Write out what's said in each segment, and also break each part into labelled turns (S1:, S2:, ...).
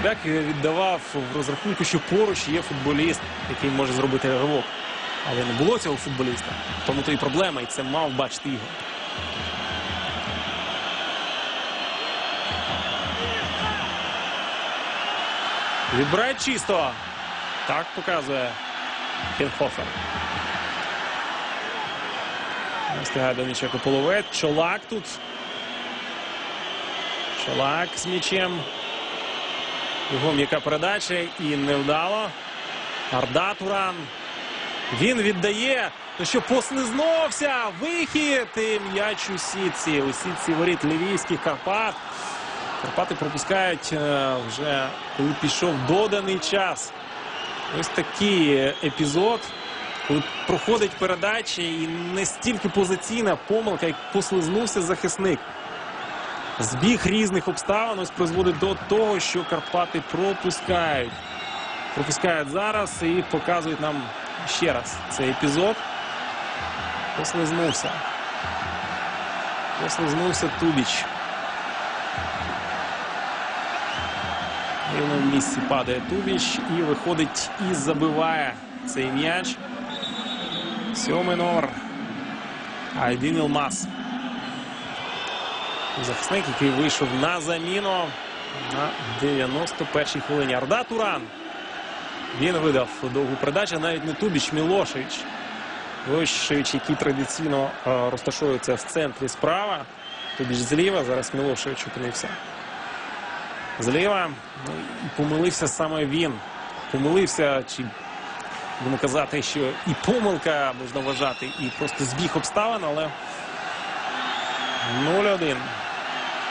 S1: Худобяк віддавав в розрахунку, що поруч є футболіст, який може зробити ривок. Але не було цього футболіста. Тому то і проблема, і це мав бачити Ігор. Відбирає чисто. Так показує Хінхофер. Не Встигає до м'яча Кополовець. Чолак тут. Чолак з м'ячем. Його м'яка передача і невдало. Арда Туран. Він віддає. Ну що, послизнувся. Вихід. І м'яч у сітці. У сітці воріт Львівських Карпат. Карпати пропускають е, вже коли пішов доданий час. Ось такий епізод, коли проходить передача і не стільки позиційна помилка, як послизнувся захисник. Збіг різних обставин ось призводить до того, що Карпати пропускають. Пропускають зараз і показують нам ще раз цей епізод. Послизнувся. Послизнувся Тубіч. В місці падає Тубіч і виходить і забиває цей м'яч. Сьомий номер. Айдін Ілмаз. Захисник, який вийшов на заміну на 91-й хвилині. Арда Туран. Він видав довгу передачу, навіть не Тубіч, Мілошевич. Мілошевич, який традиційно е, розташовується в центрі справа. Тубіч зліва, зараз Мілошевич опинився. Зліва ну, помилився саме він. Помилився, чи будемо казати, що і помилка можна вважати, і просто збіг обставин, але 0-1.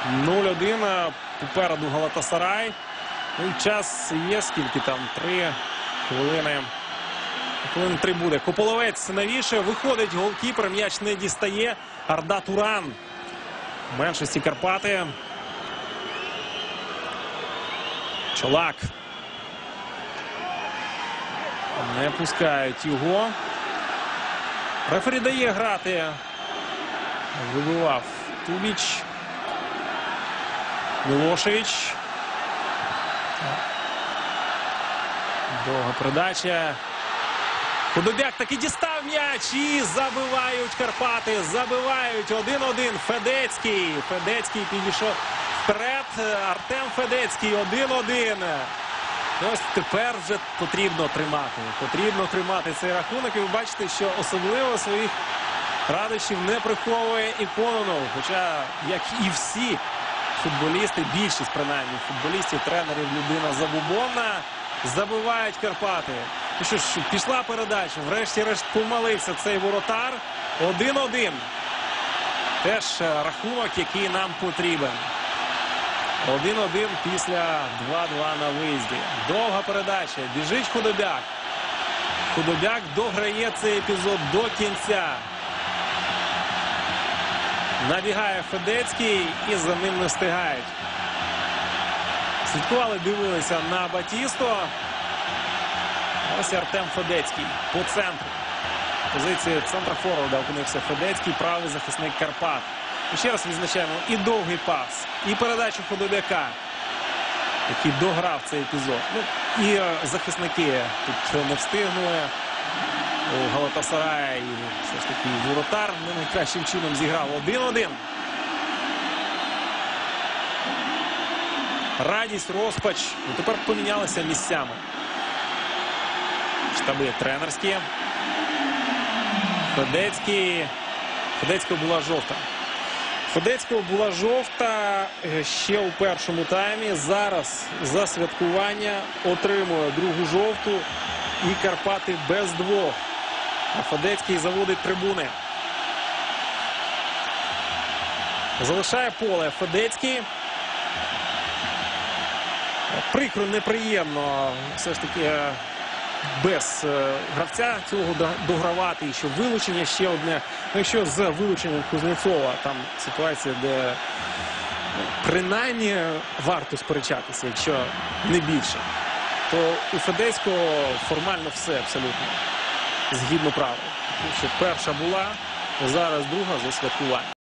S1: 0-1 попереду Галатасарай. Ну і час є, скільки там? Три хвилини. Хвилин три буде. Кополовець навіше. Виходить голкіпер. М'яч не дістає. Арда Туран. Меншості Карпати. Чолак. Не пускають його. Рефері дає грати. Вибивав Тубіч. Мілошевич. Довга передача. Худобяк таки дістав м'яч і забивають Карпати. Забивають 1-1. Федецький. Федецький підійшов вперед. Артем Федецький 1-1. Ось тепер вже потрібно тримати. Потрібно тримати цей рахунок. І ви бачите, що особливо своїх радощів не приховує і Кононов. Хоча, як і всі футболісти, більшість принаймні футболістів, тренерів, людина забубонна, забивають Карпати. Ну що ж, пішла передача. Врешті-решт помилився цей воротар. 1-1. Теж е, рахунок, який нам потрібен. 1-1 після 2-2 на виїзді. Довга передача. Біжить Худобяк. Худобяк дограє цей епізод до кінця. Набігає Федецький і за ним не встигають. Слідкували, дивилися на Батісто. Ось Артем Федецький по центру. Позиції центра форварда опинився Федецький, правий захисник Карпат. І ще раз відзначаємо і довгий пас, і передачу Худобяка, який дограв цей епізод. Ну, і е, захисники тут не встигнули. У Галатасарая і все ж таки воротар не найкращим чином зіграв 1-1. Радість, розпач. Ну, тепер помінялися місцями. Штаби тренерські. Федецький. Федецького була жовта. Федецького була жовта е, ще у першому таймі. Зараз за святкування отримує другу жовту. І Карпати без двох. Федецький заводить трибуни. Залишає поле Федецький. Прикро, неприємно все ж таки е, без е, гравця цього догравати. І що вилучення ще одне. Ну, якщо з вилученням Кузнєцова там ситуація, де ну, принаймні варто сперечатися, якщо не більше, то у Федецького формально все абсолютно згідно правил. Перша була, зараз друга за святкування.